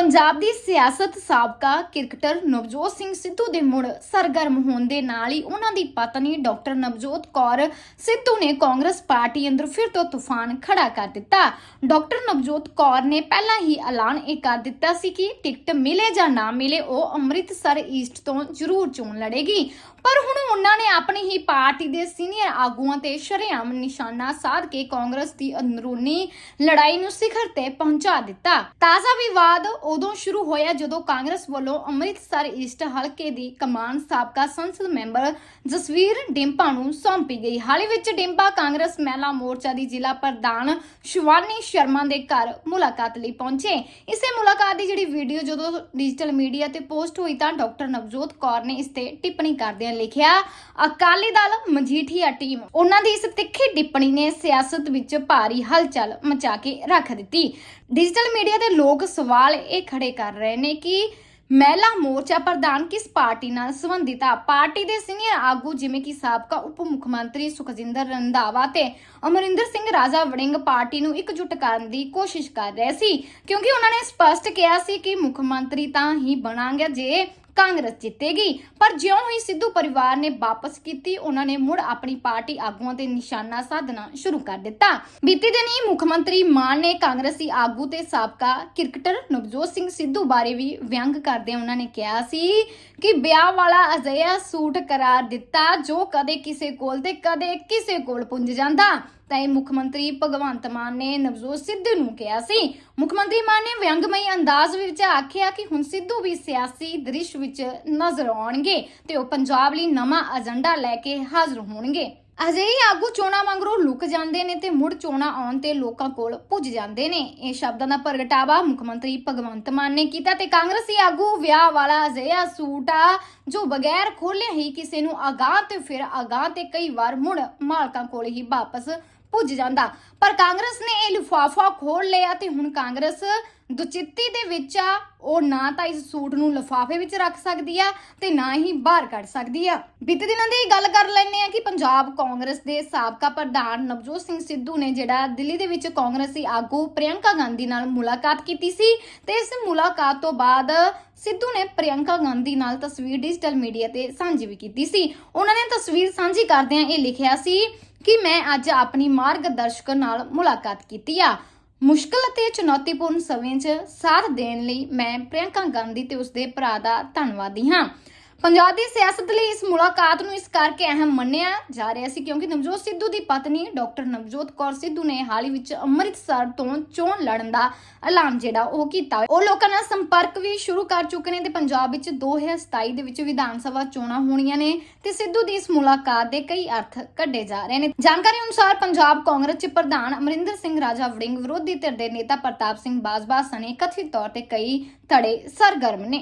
ਪੰਜਾਬ ਦੀ ਸਿਆਸਤ ਸਾਬਕਾ ਕ੍ਰਿਕਟਰ ਨਵਜੋਤ ਸਿੰਘ ਸਿੱਧੂ ਦੇ ਮੁੜ ਸਰਗਰਮ ਹੋਣ ਦੇ ਨਾਲ ਹੀ ਉਹਨਾਂ ਦੀ ਪਤਨੀ ਡਾਕਟਰ ਨਵਜੋਤ ਕੌਰ ਸਿੱਧੂ ਨੇ ਕਾਂਗਰਸ ਪਾਰਟੀ ਅੰਦਰ ਫਿਰ ਤੋਂ ਤੂਫਾਨ ਖੜਾ ਕਰ ਦਿੱਤਾ। ਡਾਕਟਰ ਨਵਜੋਤ ਕੌਰ ਨੇ ਪਹਿਲਾਂ ਹੀ ਐਲਾਨ ਇਹ ਕਰ ਦਿੱਤਾ ਸੀ ਕਿ ਟਿਕਟ ਮਿਲੇ ਜਾਂ ਨਾ ਮਿਲੇ ਉਹ ਅੰਮ੍ਰਿਤਸਰ ਈਸਟ ਤੋਂ ਜ਼ਰੂਰ ਚੋਣ ਲੜੇਗੀ। ਪਰ ਹੁਣ ਉਹਨਾਂ ਨੇ ਆਪਣੀ ਹੀ ਪਾਰਟੀ ਦੇ ਸੀਨੀਅਰ ਆਗੂਆਂ ਤੇ ਸ਼ਰੇਆਮ ਨਿਸ਼ਾਨਾ ਸਾਧ ਕੇ ਕਾਂਗਰਸ ਦੀ ਅੰਦਰੂਨੀ ਲੜਾਈ ਨੂੰ ਸਿਖਰ ਤੇ ਪਹੁੰਚਾ ਦਿੱਤਾ। ਤਾਜ਼ਾ ਵਿਵਾਦ ਉਦੋਂ ਸ਼ੁਰੂ ਹੋਇਆ ਜਦੋਂ ਕਾਂਗਰਸ ਵੱਲੋਂ ਅੰਮ੍ਰਿਤਸਰ ਈਸਟ ਹਲਕੇ ਦੀ ਕਮਾਨ ਸਾਬਕਾ ਸੰਸਦ ਮੈਂਬਰ ਜਸਵੀਰ ਡਿੰਪਾ ਨੂੰ ਸੌਂਪੀ ਗਈ। ਹਾਲ ਵਿੱਚ ਡਿੰਪਾ ਕਾਂਗਰਸ ਮਹਿਲਾ ਮੋਰਚਾ ਦੀ ਜ਼ਿਲ੍ਹਾ ਪ੍ਰਧਾਨ ਸ਼ਿਵਾਨੀ ਸ਼ਰਮਾ ਦੇ ਘਰ ਮੁਲਾਕਾਤ ਲਈ ਪਹੁੰਚੇ। ਇਸੇ ਮੁਲਾਕਾਤ ਦੀ ਜਿਹੜੀ ਵੀਡੀਓ ਜਦੋਂ ਡਿਜੀਟਲ ਮੀਡੀਆ ਤੇ ਪੋਸਟ ਹੋਈ ਤਾਂ ਡਾਕਟਰ ਨਵਜੋਤ ਕੌਰ ਨੇ ਇਸ ਤੇ ਟਿੱਪਣੀ ਕਰਦਿਆਂ ਲਿਖਿਆ, ਅਕਾਲੀ ਦਲ, ਮਜੀਠੀਆ ਟੀਮ। ਉਹਨਾਂ ਦੀ ਇਸ ਤਿੱਖੀ ਟਿੱਪਣੀ ਨੇ ਸਿਆਸਤ ਵਿੱਚ ਭਾਰੀ ਹਲਚਲ ਮਚਾ ਕੇ ਰੱਖ ਦਿੱਤੀ। ਡਿਜੀਟਲ ਮੀਡੀਆ ਦੇ ਲੋਕ ਸਵਾਲ ਇਹ ਖੜੇ ਕਰ ਰਹੇ ਨੇ ਕਿ ਮਹਿਲਾ ਮੋਰਚਾ ਪ੍ਰਧਾਨ ਕਿਸ ਪਾਰਟੀ ਨਾਲ ਸੰਬੰਧਿਤ ਆ? ਪਾਰਟੀ ਦੇ ਸੀਨੀਅਰ ਆਗੂ ਜਿਵੇਂ ਕਿ ਸਾਬਕਾ ਉਪ ਮੁੱਖ ਮੰਤਰੀ ਸੁਖਜਿੰਦਰ ਰੰਧਾਵਾ ਤੇ ਅਮਰਿੰਦਰ ਸਿੰਘ ਰਾਜਾ ਵੜਿੰਗ ਪਾਰਟੀ ਨੂੰ ਇਕਜੁੱਟ ਕਰਨ ਦੀ ਕੋਸ਼ਿਸ਼ ਕਰ ਰਹੇ ਸੀ। ਕਿਉਂਕਿ ਉਹਨਾਂ ਨੇ ਸਪਸ਼ਟ ਕਿਹਾ ਸੀ ਕਿ ਮੁੱਖ ਮੰਤਰੀ ਤਾਂ ਹੀ ਬਣਾਂਗੇ ਜੇ ਕਾਂਗਰਸ ਜਿੱਤੇਗੀ। ਪਰ ਜਿਉਂ ਹੀ ਸਿੱਧੂ ਪਰਿਵਾਰ ਨੇ ਵਾਪਸ ਕੀਤੀ, ਉਹਨਾਂ ਨੇ ਮੁੜ ਆਪਣੀ ਪਾਰਟੀ ਆਗੂਆਂ ਤੇ ਨਿਸ਼ਾਨਾ ਸਾਧਣਾ ਸ਼ੁਰੂ ਕਰ ਦਿੱਤਾ। ਬੀਤੇ ਦਿਨ ਹੀ ਮੁੱਖ ਮੰਤਰੀ ਮਾਨ ਨੇ ਕਾਂਗਰਸੀ ਆਗੂ ਤੇ ਸਾਬਕਾ ਕ੍ਰਿਕਟਰ ਨਵਜੋਤ ਸਿੰਘ ਸਿੱਧੂ ਬਾਰੇ ਵੀ ਵਿਅੰਗ ਕਰਦੇ ਉਹਨਾਂ ਨੇ ਕਿਹਾ ਸੀ ਕਿ ਵਿਆਹ ਵਾਲਾ ਅਜਿਹਾ ਸੂਟ ਕਰਾਰ ਦਿੱਤਾ ਜੋ ਕਦੇ ਕਿਸੇ ਕੋਲ ਤੇ ਕਦੇ ਕਿਸੇ ਕੋਲ ਪੁੰਜ ਜਾਂਦਾ। ਤਾਂ ਇਹ ਮੁੱਖ ਮੰਤਰੀ ਭਗਵੰਤ ਮਾਨ ਨੇ ਨਵਜੋਤ ਸਿੱਧੂ ਨੂੰ ਕਿਹਾ ਸੀ। ਮੁੱਖ ਮੰਤਰੀ ਮਾਨ ਨੇ ਵਿਅੰਗਮਈ ਅੰਦਾਜ਼ ਵਿੱਚ ਆਖਿਆ ਕਿ ਹੁਣ ਸਿੱਧੂ ਵੀ ਸਿਆਸੀ ਦ੍ਰਿਸ਼ ਵਿੱਚ ਨਜ਼ਰ ਆਉਣਗੇ ਤੇ ਉਹ ਪੰਜਾਬ ਲਈ ਨਵਾਂ ਏਜੰਡਾ ਲੈ ਕੇ ਹਾਜ਼ਰ ਹੋਣਗੇ। ਅਜਿਹੇ ਆਗੂ ਚੋਣਾਂ ਮੰਗਰੋਂ ਲੁਕ ਜਾਂਦੇ ਨੇ ਤੇ ਮੁੜ ਚੋਣਾਂ ਆਉਣ ਤੇ ਲੋਕਾਂ ਕੋਲ ਪੁੱਜ ਜਾਂਦੇ ਨੇ। ਇਹ ਸ਼ਬਦਾਂ ਦਾ ਪ੍ਰਗਟਾਵਾ ਮੁੱਖ ਮੰਤਰੀ ਭਗਵੰਤ ਮਾਨ ਨੇ ਕੀਤਾ ਤੇ ਕਾਂਗਰਸੀ ਆਗੂ ਵਿਆਹ ਵਾਲਾ ਅਜਿਹਾ ਸੂਟ ਆ, ਜੋ ਬਗੈਰ ਖੋਲੇ ਹੀ ਕਿਸੇ ਨੂੰ ਅਗਾਹ ਤੇ ਫਿਰ ਅਗਾਹ ਤੇ ਕਈ ਵਾਰ ਮੁੜ ਮਾਲਕਾਂ ਕੋਲ ਹੀ ਵਾਪਸ ਪੁੱਜ ਜਾਂਦਾ। ਪਰ ਕਾਂਗਰਸ ਨੇ ਇਹ ਲਿਫਾਫਾ ਖੋਲ ਲਿਆ ਤੇ ਹੁਣ ਕਾਂਗਰਸ ਦੁਚਿੱਤੀ ਦੇ ਵਿੱਚ ਆ। ਉਹ ਨਾ ਤਾਂ ਇਸ ਸੂਟ ਨੂੰ ਲਿਫਾਫੇ ਵਿੱਚ ਰੱਖ ਸਕਦੀ ਆ ਤੇ ਨਾ ਹੀ ਬਾਹਰ ਕੱਢ ਸਕਦੀ ਆ। ਬੀਤੇ ਦਿਨਾਂ ਦੀ ਗੱਲ ਕਰ ਲੈਂਦੇ ਆ ਕਿ ਪੰਜਾਬ ਕਾਂਗਰਸ ਦੇ ਸਾਬਕਾ ਪ੍ਰਧਾਨ ਨਵਜੋਤ ਸਿੰਘ ਸਿੱਧੂ ਨੇ ਜਿਹੜਾ ਦਿੱਲੀ ਦੇ ਵਿੱਚ ਕਾਂਗਰਸੀ ਆਗੂ ਪ੍ਰਿਯੰਕਾ ਗਾਂਧੀ ਨਾਲ ਮੁਲਾਕਾਤ ਕੀਤੀ ਸੀ ਤੇ ਇਸ ਮੁਲਾਕਾਤ ਤੋਂ ਬਾਅਦ ਸਿੱਧੂ ਨੇ ਪ੍ਰਿਯੰਕਾ ਗਾਂਧੀ ਨਾਲ ਤਸਵੀਰ ਡਿਜੀਟਲ ਮੀਡੀਆ ਤੇ ਸਾਂਝੀ ਵੀ ਕੀਤੀ ਸੀ। ਉਹਨਾਂ ਨੇ ਤਸਵੀਰ ਸਾਂਝੀ ਕਰਦਿਆਂ ਇਹ ਲਿਖਿਆ ਸੀ ਕਿ ਮੈਂ ਅੱਜ ਆਪਣੀ ਮਾਰਗਦਰਸ਼ਕ ਨਾਲ ਮੁਲਾਕਾਤ ਕੀਤੀ ਆ। ਮੁਸ਼ਕਲ ਅਤੇ ਚੁਣੌਤੀਪੂਰਨ ਸਮੇਂ 'ਚ ਸਾਥ ਦੇਣ ਲਈ ਮੈਂ ਪ੍ਰਿਯੰਕਾ ਗਾਂਧੀ ਤੇ ਉਸਦੇ ਭਰਾ ਦਾ ਧੰਨਵਾਦੀ ਹਾਂ। ਪੰਜਾਬ ਦੀ ਸਿਆਸਤ ਲਈ ਇਸ ਮੁਲਾਕਾਤ ਨੂੰ ਇਸ ਕਰਕੇ ਅਹਿਮ ਮੰਨਿਆ ਜਾ ਰਿਹਾ ਸੀ ਕਿਉਂਕਿ ਨਵਜੋਤ ਸਿੱਧੂ ਦੀ ਪਤਨੀ ਡਾਕਟਰ ਨਵਜੋਤ ਕੌਰ ਸਿੱਧੂ ਨੇ ਹਾਲ ਹੀ ਵਿੱਚ ਅੰਮ੍ਰਿਤਸਰ ਤੋਂ ਚੋਣ ਲੜਨ ਦਾ ਐਲਾਨ ਜਿਹੜਾ ਉਹ ਕੀਤਾ। ਉਹ ਲੋਕਾਂ ਨਾਲ ਸੰਪਰਕ ਵੀ ਸ਼ੁਰੂ ਕਰ ਚੁੱਕੇ ਨੇ ਤੇ ਪੰਜਾਬ ਵਿੱਚ 2027 ਦੇ ਵਿੱਚ ਵਿਧਾਨ ਸਭਾ ਚੋਣਾਂ ਹੋਣੀਆਂ ਨੇ ਤੇ ਸਿੱਧੂ ਦੀ ਇਸ ਮੁਲਾਕਾਤ ਦੇ ਕਈ ਅਰਥ ਕੱਢੇ ਜਾ ਰਹੇ ਨੇ। ਜਾਣਕਾਰੀ ਅਨੁਸਾਰ ਪੰਜਾਬ ਕਾਂਗਰਸ ਚ ਪ੍ਰਧਾਨ ਅਮਰਿੰਦਰ ਸਿੰਘ ਰਾਜਾ ਵੜਿੰਗ ਵਿਰੋਧੀ ਧਿਰ ਦੇ ਨੇਤਾ ਪ੍ਰਤਾਪ ਸਿੰਘ ਬਾਜਵਾ ਸਣੇ ਕਥਿਤ ਤੌਰ ਤੇ ਕਈ ਧੜੇ ਸਰਗਰਮ ਨੇ।